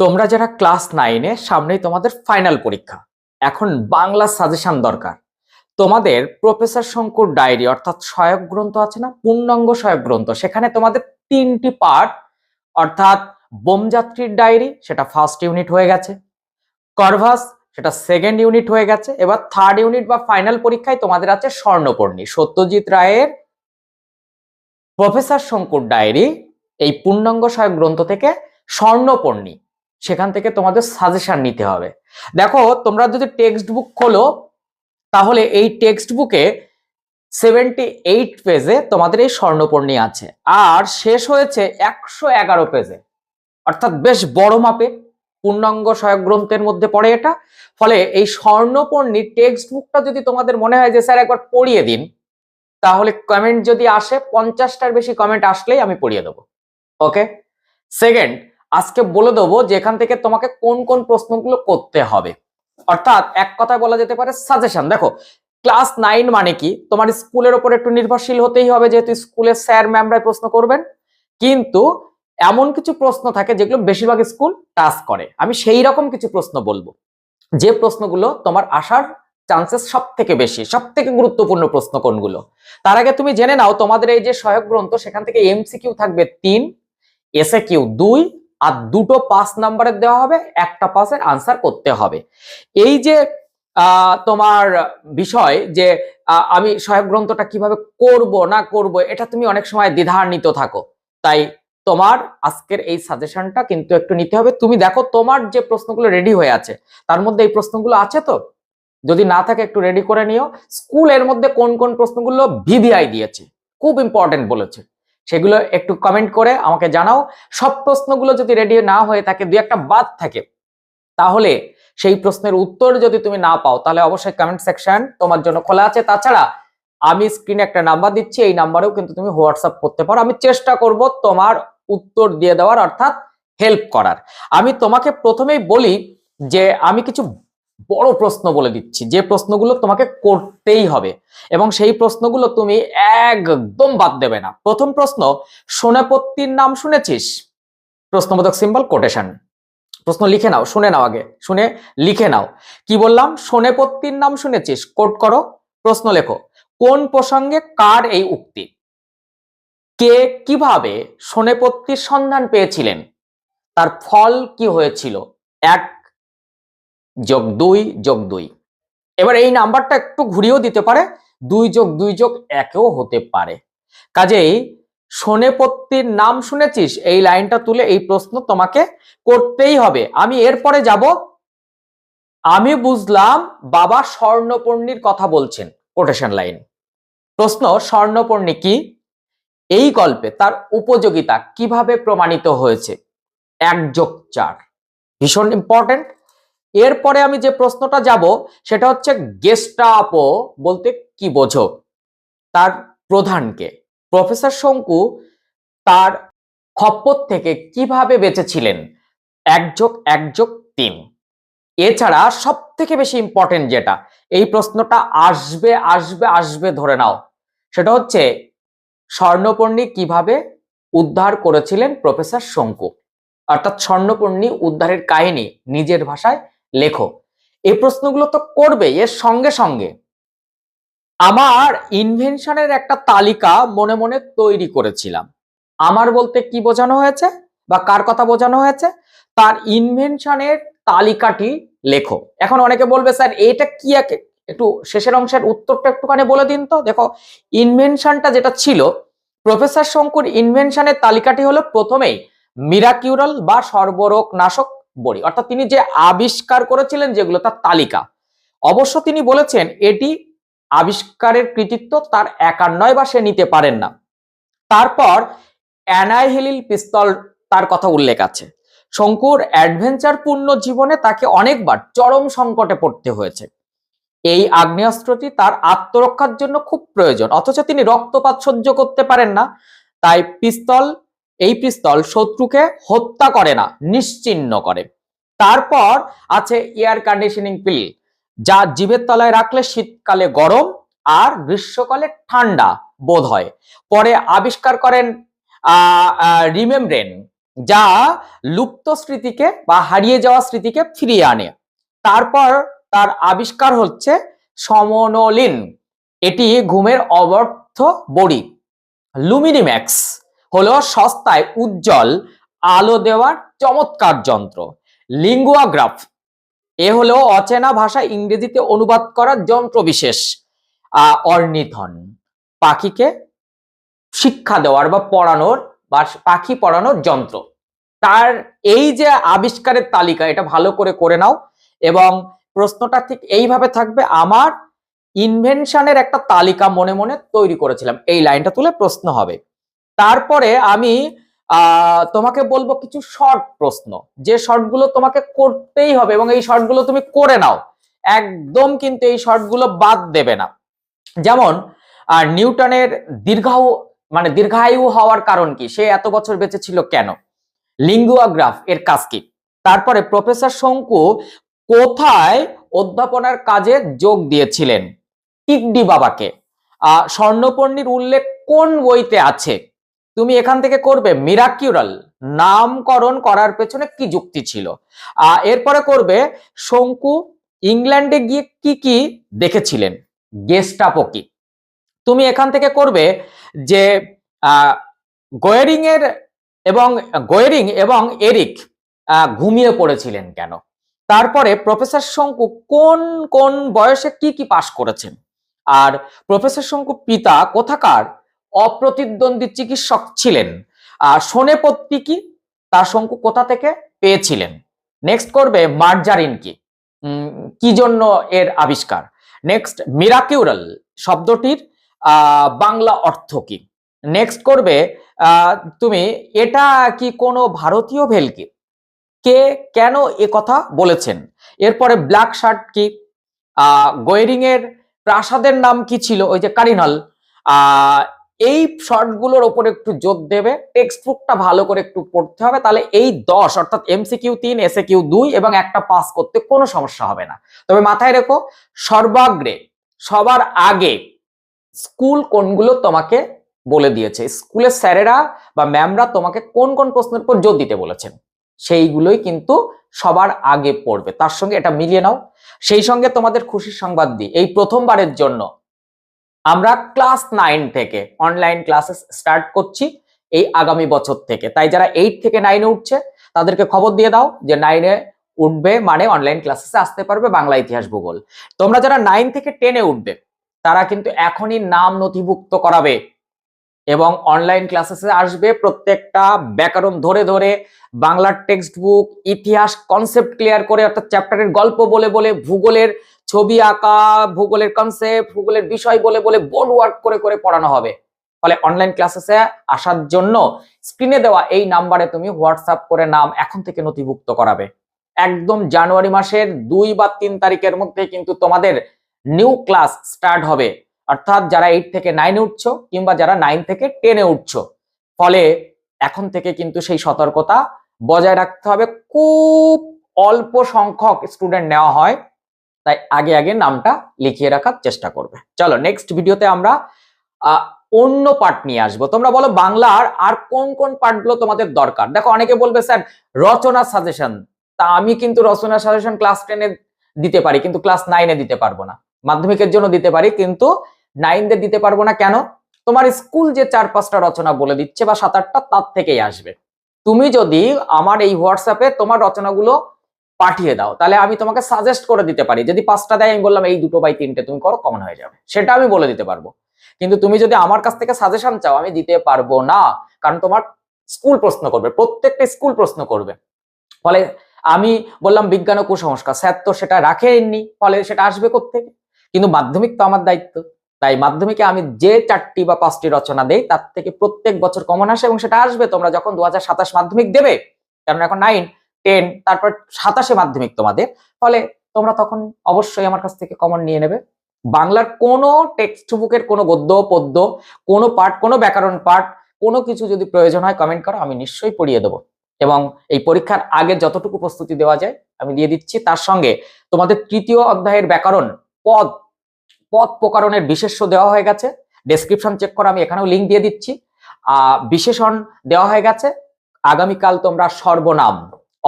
তোমরা যারা ক্লাস নাইনে, সামনেই তোমাদের ফাইনাল পরীক্ষা। এখন বাংলা সাজেশন দরকার। তোমাদের প্রফেসর শঙ্কুর ডায়েরি, অর্থাৎ সহায়ক গ্রন্থ আছে না? পূর্ণাঙ্গ সহায়ক গ্রন্থ। সেখানে তোমাদের তিনটি পার্ট, অর্থাৎ বোমযাত্রীর ডায়েরি, সেটা ফার্স্ট ইউনিট হয়ে গেছে। করভাস সেটা সেকেন্ড ইউনিট হয়ে গেছে। এবার থার্ড ইউনিট বা ফাইনাল পরীক্ষায় তোমাদের আছে স্বর্ণপর্ণী। সত্যজিৎ রায়ের প্রফেসর শঙ্কুর ডায়েরি, এই পূর্ণাঙ্গ সহায়ক গ্রন্থ থেকে স্বর্ণপর্ণী। সেখান থেকে তোমাদের সাজেশন নিতে হবে। দেখো, তোমরা যদি টেক্সট বুক খোলো, তাহলে এই টেক্সট বুকে সেভেন্টি এইট পেজে তোমাদের এই স্বর্ণপর্ণী আছে। আর শেষ হয়েছে একশো এগারো পেজে অর্থাৎ বেশ বড় মাপে, পূর্ণাঙ্গ সহায়ক গ্রন্থের মধ্যে পড়ে এটা। ফলে এই স্বর্ণপর্ণী টেক্সট বুকটা যদি তোমাদের মনে হয় যে, স্যার, একবার পড়িয়ে দিন, তাহলে কমেন্ট যদি আসে, পঞ্চাশটার বেশি কমেন্ট আসলেই আমি পড়িয়ে দেবো। ওকে সেকেন্ড আজকে বলে দেবো যে এখান থেকে তোমাকে কোন কোন প্রশ্নগুলো করতে হবে। অর্থাৎ এক কথায় বলা যেতে পারে সাজেশন দেখো ক্লাস নাইন মানে কি? তোমার স্কুলের ওপর একটু নির্ভরশীল হতেই হবে যেহেতু স্কুলের স্যার ম্যামরাই প্রশ্ন করবেন। কিন্তু এমন কিছু প্রশ্ন থাকে যেগুলো বেশিরভাগ স্কুল টাচ করে। আমি সেই রকম কিছু প্রশ্ন বলব। যে প্রশ্নগুলো তোমার আসার চান্সেস সব থেকে বেশি সব থেকে গুরুত্বপূর্ণ প্রশ্ন কোনগুলো? তার আগে তুমি জেনে নাও, তোমাদের এই যে সহায়ক গ্রন্থ, সেখান থেকে এমসিকিউ থাকবে তিন এসে কিউ দুই আর দুটো পাঁচ নাম্বারের দেওয়া হবে, একটা পাসের আনসার করতে হবে। এই যে তোমার বিষয় যে আমি সহায়ক গ্রন্থটা কীভাবে করব, না করব, এটা তুমি অনেক সময় দ্বিধান্বিত থাকো। তাই তোমার আজকের এই সাজেশনটা কিন্তু একটু নিতে হবে। তুমি দেখো তোমার যে প্রশ্নগুলো রেডি হয়ে আছে, তার মধ্যে এই প্রশ্নগুলো আছে তো? যদি না থাকে একটু রেডি করে নিও। স্কুলের মধ্যে কোন কোন প্রশ্নগুলো ভিভিআই দিয়েছে, খুব ইম্পর্টেন্ট বলেছে। সেগুলো একটু কমেন্ট করে আমাকে জানাও। সব প্রশ্নগুলো যদি রেডি না হয়ে থাকে, দুই একটা বাদ থাকে, তাহলে সেই প্রশ্নের উত্তর যদি তুমি না পাও, তাহলে অবশ্যই কমেন্ট সেকশন তোমার জন্য খোলা আছে। তাছাড়া আমি স্ক্রিনে একটা নাম্বার দিচ্ছি, এই নাম্বারেও কিন্তু তুমি হোয়াটসঅ্যাপ করতে পারো। আমি চেষ্টা করব তোমার উত্তর দিয়ে দেওয়ার, অর্থাৎ হেল্প করার। আমি তোমাকে প্রথমেই বলি যে, আমি কিছু বড় প্রশ্ন বলে দিচ্ছি। যে প্রশ্নগুলো তোমাকে করতেই হবে এবং সেই প্রশ্নগুলো তুমি একদম বাদ দেবে না। প্রথম প্রশ্ন, সোনাপত্তির নাম শুনেছিস? প্রশ্নবোধক সিম্বল কোটেশন প্রশ্ন লিখে নাও, শুনে নাও আগে, শুনে লিখে নাও। কি বললাম? সোনেপত্তির নাম শুনেছিস? কোট করো, প্রশ্ন লেখো। কোন প্রসঙ্গে কার এই উক্তি? কে কীভাবে সোনেপত্তির সন্ধান পেয়েছিলেন? তার ফল কি হয়েছিল? এক যোগ দুই যোগ দুই। এবার এই নাম্বারটা একটু ঘুরিয়েও দিতে পারে। দুই যোগ দুই যোগ একেও হতে পারে। কাজেই সোনেপত্তির নাম শুনেছিস? এই লাইনটা তুলে এই প্রশ্ন তোমাকে করতেই হবে। আমি এরপরে যাব। আমি বুঝলাম বাবা স্বর্ণপর্ণীর কথা বলছেন কোটেশন লাইন প্রশ্ন স্বর্ণপর্ণী কি? এই গল্পে তার উপযোগিতা কীভাবে প্রমাণিত হয়েছে? এক যোগ চার। ভীষণ ইম্পর্টেন্ট এরপরে আমি যে প্রশ্নটা যাব, সেটা হচ্ছে গেস্টাপো বলতে কি বোঝো? তার প্রধানকে। প্রফেসর শঙ্কু তার খপ্পর থেকে কীভাবে বেঁচেছিলেন? এক যোগ এক যোগ তিন। এছাড়া সব থেকে বেশি ইম্পর্টেন্ট যেটা, এই প্রশ্নটা আসবে আসবে আসবে ধরে নাও। সেটা হচ্ছে স্বর্ণপর্ণী কীভাবে উদ্ধার করেছিলেন প্রফেসর শঙ্কু? অর্থাৎ স্বর্ণপর্ণী উদ্ধারের কাহিনী নিজের ভাষায় লেখো। এই প্রশ্নগুলো তো করবে এর সঙ্গে সঙ্গে। আমার ইনভেনশনের একটা তালিকা মনে মনে তৈরি করেছিলাম। আমার বলতে কি বোঝানো হয়েছে বা কার কথা বোঝানো হয়েছে? তার ইনভেনশনের তালিকাটি লেখো। এখন অনেকে বলবে, স্যার এটা কি এক- একটু শেষের অংশের উত্তরটা একটুখানি বলে দিন তো। দেখো, ইনভেনশনটা যেটা ছিল, প্রফেসর শঙ্কুর ইনভেনশনের তালিকাটি হলো প্রথমেই মিরাকিউরাল বা সর্বরোগ নাশক বড়ি। অর্থাৎ তিনি যে আবিষ্কার করেছিলেন যেগুলো তার তালিকা, অবশ্য তিনি বলেছেন এটি আবিষ্কারের কৃতিত্ব তার একার নয় বা সে নিতে পারেন না। তারপর অ্যানাইহেলিল পিস্তল তার কথা উল্লেখ আছে। শঙ্কুর অ্যাডভেঞ্চার পূর্ণ জীবনে তাকে অনেকবার চরম সংকটে পড়তে হয়েছে। এই আগ্নেয়াস্ত্রটি তার আত্মরক্ষার জন্য খুব প্রয়োজন, অথচ তিনি রক্তপাত সহ্য করতে পারেন না। তাই পিস্তল এই পিস্তল শত্রুকে হত্যা করে না, নিশ্চিহ্ন করে। তারপর আছে এয়ার কন্ডিশনিং পিল যা জীবের তলায় রাখলে শীতকালে গরম আর গ্রীষ্মকালে ঠান্ডা বোধ হয়। পরে আবিষ্কার করেন রিমেমব্রেন যা লুপ্ত স্মৃতিকে বা হারিয়ে যাওয়া স্মৃতিকে ফিরিয়ে আনে। তারপর তার আবিষ্কার হচ্ছে সমনলিন, এটি ঘুমের অবর্থ বড়ি, লুমিনিম্যাক্স। হলো সস্তায় উজ্জ্বল, আলো দেওয়ার চমৎকার যন্ত্র। লিঙ্গুয়াগ্রাফ। এ হলো অচেনা ভাষা ইংরেজিতে অনুবাদ করার যন্ত্র বিশেষ। অর্নিথন। পাখিকে শিক্ষা দেওয়ার বা পড়ানোর বা পাখি পড়ানোর যন্ত্র। তার এই যে আবিষ্কারের তালিকা, এটা ভালো করে করে নাও এবং প্রশ্নটা ঠিক এইভাবে থাকবে, আমার ইনভেনশনের একটা তালিকা মনে মনে তৈরি করেছিলাম। এই লাইনটা তুলে প্রশ্ন হবে। তারপরে আমি তোমাকে বলব কিছু শর্ট প্রশ্ন। যে শর্টগুলো তোমাকে করতেই হবে এবং এই শর্টগুলো তুমি করে নাও, একদম কিন্তু এই শর্টগুলো বাদ দেবে না। যেমন নিউটনের দীর্ঘায়ু মানে দীর্ঘায়ু হওয়ার কারণ কি? সে এত বছর বেঁচে ছিল কেন? লিঙ্গুয়াগ্রাফ, এর কাজ কি? তারপরে প্রফেসর শঙ্কু কোথায় অধ্যাপনার কাজে যোগ দিয়েছিলেন? টিকডি বাবাকে। আহ স্বর্ণপর্ণীর উল্লেখ কোন বইতে আছে? তুমি এখান থেকে করবে মিরাকিউরাল নামকরণ করার পেছনে কি যুক্তি ছিল? এরপরে করবে, শঙ্কু ইংল্যান্ডে গিয়ে কি কি দেখেছিলেন? গেস্টাপো কি? তুমি এখান থেকে করবে যে গোয়ারিং এর এবং গোয়েরিং এবং এরিক ঘুমিয়ে পড়েছিলেন কেন? তারপরে প্রফেসর শঙ্কু কোন কোন বয়সে কি কি পাশ করেছেন? আর প্রফেসর শঙ্কু পিতা কোথাকার? অপ্রতিদ্বন্দ্বী চিকিৎসক ছিলেন। আর সোনেপত্তি কি? তার শঙ্কু কোথা থেকে পেয়েছিলেন? নেক্সট করবে মার্জারিন কি? কি জন্য এর আবিষ্কার? নেক্সট মিরাকিউরাল শব্দটির বাংলা অর্থ কি? নেক্সট করবে তুমি, এটা কি কোনো ভারতীয় ভেলকি কে? কেন এ কথা বলেছেন? এরপরে ব্ল্যাক শার্ট কি? গোয়েরিং এর প্রাসাদের নাম কি ছিল? ওই যে কারিনাল এই শর্টগুলোর ওপর একটু জোর দেবে টেক্সট বুকটা ভালো করে একটু পড়তে হবে, তাহলে এই দশ, অর্থাৎ এমসিকিউ তিন এসএ কিউ দুই এবং একটা পাস করতে কোনো সমস্যা হবে না। তবে মাথায় রেখো, সর্বাগ্রে, সবার আগে স্কুল কোনগুলো তোমাকে বলে দিয়েছে? স্কুলের স্যারেরা বা ম্যামরা তোমাকে কোন কোন প্রশ্নের উপর জোর দিতে বলেছেন? সেইগুলোই কিন্তু সবার আগে পড়বে। তার সঙ্গে এটা মিলিয়ে নাও। সেই সঙ্গে তোমাদের খুশির সংবাদ দিই। এই প্রথমবারের জন্য আমরা ক্লাস নাইন থেকে অনলাইন ক্লাসেস স্টার্ট করছি এই আগামী বছর থেকে। তাই যারা এইট থেকে নাইনে উঠছে, তাদেরকে খবর দিয়ে দাও যে নাইনে উঠবে মানে অনলাইন ক্লাসেসে আসতে পারবে বাংলা ইতিহাস ভূগোল। তোমরা যারা নাইন থেকে টেনে উঠবে, তারা কিন্তু এখনই নাম নথিভুক্ত করাবে এবং অনলাইন ক্লাসেসে আসবে প্রত্যেকটা ব্যাকরণ ধরে ধরে বাংলার টেক্সট বুক ইতিহাস কনসেপ্ট ক্লিয়ার করে অর্থাৎ চ্যাপ্টারের গল্প বলে বলে ভূগোলের ছবি আঁকা, ভূগোলের কনসেপ্ট ভূগোলের বিষয় বলে বলে বোর্ড ওয়ার্ক করে করে পড়ানো হবে। ফলে অনলাইন ক্লাসেসে আসার জন্য স্ক্রিনে দেওয়া এই নাম্বারে তুমি হোয়াটসঅ্যাপ করে নাম এখন থেকে নথিভুক্ত করাবে। একদম জানুয়ারি মাসের দুই বা তিন তারিখের মধ্যে কিন্তু তোমাদের নিউ ক্লাস স্টার্ট হবে। অর্থাৎ যারা এইট থেকে নাইনে উঠছো কিংবা যারা নাইন থেকে টেনে উঠছো। ফলে এখন থেকে কিন্তু সেই সতর্কতা বজায় রাখতে হবে। খুব অল্প সংখ্যক স্টুডেন্ট নেওয়া হয়। তাই আগে আগে নামটা লিখিয়ে রাখার চেষ্টা করবে। চলো নেক্সট ভিডিওতে আমরা অন্য পার্ট নিয়ে আসব। তোমরা বলো বাংলার আর কোন কোন পার্টগুলো তোমাদের দরকার? দেখো অনেকে বলবে, স্যার, রচনা সাজেশন তা আমি কিন্তু রচনা সাজেশন ক্লাস টেনে দিতে পারি, কিন্তু ক্লাস নাইনে দিতে পারব না। মাধ্যমিকের জন্য দিতে পারি, কিন্তু নাইনদের দিতে পারব না। কেন? তোমার স্কুল যে চার পাঁচটা রচনা বলে দিচ্ছে বা সাত আটটা, তার থেকেই আসবে। তুমি যদি আমার এই হোয়াটসঅ্যাপে তোমার রচনাগুলো পাঠিয়ে দাও। তাহলে আমি তোমাকে সাজেস্ট করে দিতে পারি। যদি পাঁচটা দেয়, আমি বললাম, এই দুটো বাই তিনটে তুমি করো কমন হয়ে যাবে। সেটা আমি বলে দিতে পারব। কিন্তু তুমি যদি আমার কাছ থেকে সাজেশন চাও, আমি দিতে পারব না। কারণ তোমার স্কুল প্রশ্ন করবে, প্রত্যেকটা স্কুল প্রশ্ন করবে। ফলে আমি বললাম, বিজ্ঞান ও কুসংস্কার। স্যার তো সেটা রাখেননি, ফলে সেটা আসবে থেকে কিন্তু মাধ্যমিক তো আমার দায়িত্ব। তাই মাধ্যমিকে আমি যে চারটি বা পাঁচটি রচনা দেই, তার থেকে প্রত্যেক বছর কমন আসে এবং সেটা আসবে। তোমরা যখন দু হাজার সাতাশ মাধ্যমিক দেবে, কারণ এখন নাইন টেন তারপর সাতাশে মাধ্যমিক তোমাদের। ফলে তোমরা তখন অবশ্যই আমার কাছ থেকে কমন নিয়ে নেবে। বাংলার কোনো টেক্সট বুকের কোনো গদ্য, পদ্য, কোনো পাঠ, কোনো ব্যাকরণ পাঠ, কোনো কিছু যদি প্রয়োজন হয় কমেন্ট করো, আমি নিশ্চয়ই পড়িয়ে দেবো। এবং এই পরীক্ষার আগে যতটুকু প্রস্তুতি দেওয়া যায়, আমি দিয়ে দিচ্ছি। তার সঙ্গে তোমাদের তৃতীয় অধ্যায়ের ব্যাকরণ, পদ পদ প্রকারণের বিশেষ্য দেওয়া হয়ে গেছে। ডেসক্রিপশন চেক করো, আমি এখানেও লিঙ্ক দিয়ে দিচ্ছি। বিশেষণ দেওয়া হয়ে গেছে। আগামীকাল তোমরা সর্বনাম।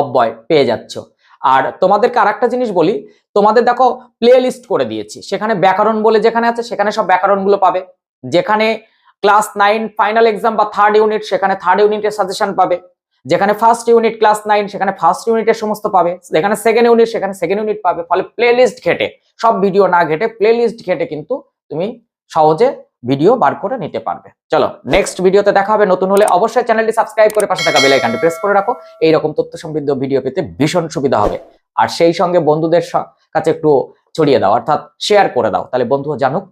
অব্যয় পেয়ে যাচ্ছ। আর তোমাদেরকে আরেকটা জিনিস বলি, তোমাদের দেখো প্লে লিস্ট করে দিয়েছি। সেখানে ব্যাকরণ বলে যেখানে আছে, সেখানে সব ব্যাকরণগুলো পাবে। যেখানে ক্লাস নাইন ফাইনাল এক্সাম বা থার্ড ইউনিট সেখানে থার্ড ইউনিটের সাজেশন পাবে। যেখানে ফার্স্ট ইউনিট ক্লাস নাইন সেখানে ফার্স্ট ইউনিটের সমস্ত পাবে। যেখানে সেকেন্ড ইউনিট সেখানে সেকেন্ড ইউনিট পাবে। ফলে প্লে লিস্ট ঘেটে, সব ভিডিও না ঘেটে প্লে লিস্ট ঘেটে কিন্তু তুমি সহজে ভিডিও বার করে নিতে পারবে। চলো নেক্সট ভিডিওতে দেখা হবে। নতুন হলে অবশ্যই চ্যানেলটি সাবস্ক্রাইব করে পাশে থাকা বেল আইকনটি প্রেস করে রাখো। এইরকম তথ্য সমৃদ্ধ ভিডিও পেতে ভীষণ সুবিধা হবে। আর সেই সঙ্গে বন্ধুদের কাছে একটু ছড়িয়ে দাও, অর্থাৎ শেয়ার করে দাও। তাহলে বন্ধুও জানুক,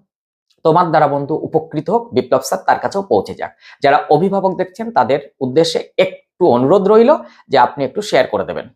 তোমার দ্বারা বন্ধু উপকৃত হোক, বিপ্লব স্যার তার কাছেও পৌঁছে যাক। যারা অভিভাবক দেখছেন, তাদের উদ্দেশ্যে একটু অনুরোধ রইল যে আপনি একটু শেয়ার করে দেবেন।